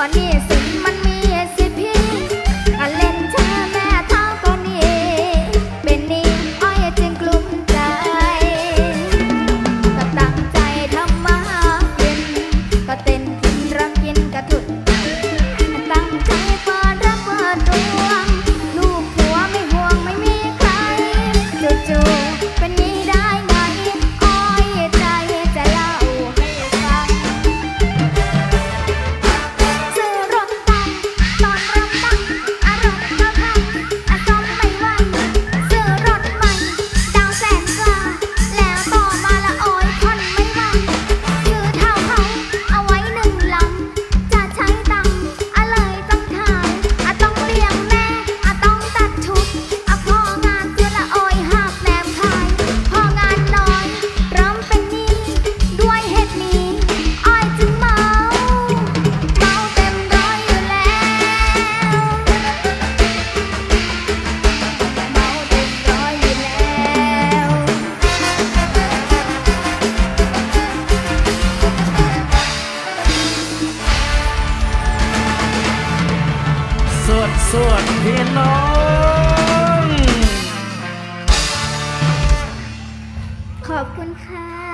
ก่อนนี้สิ สวัสดีพี่น้อง ขอบคุณค่ะ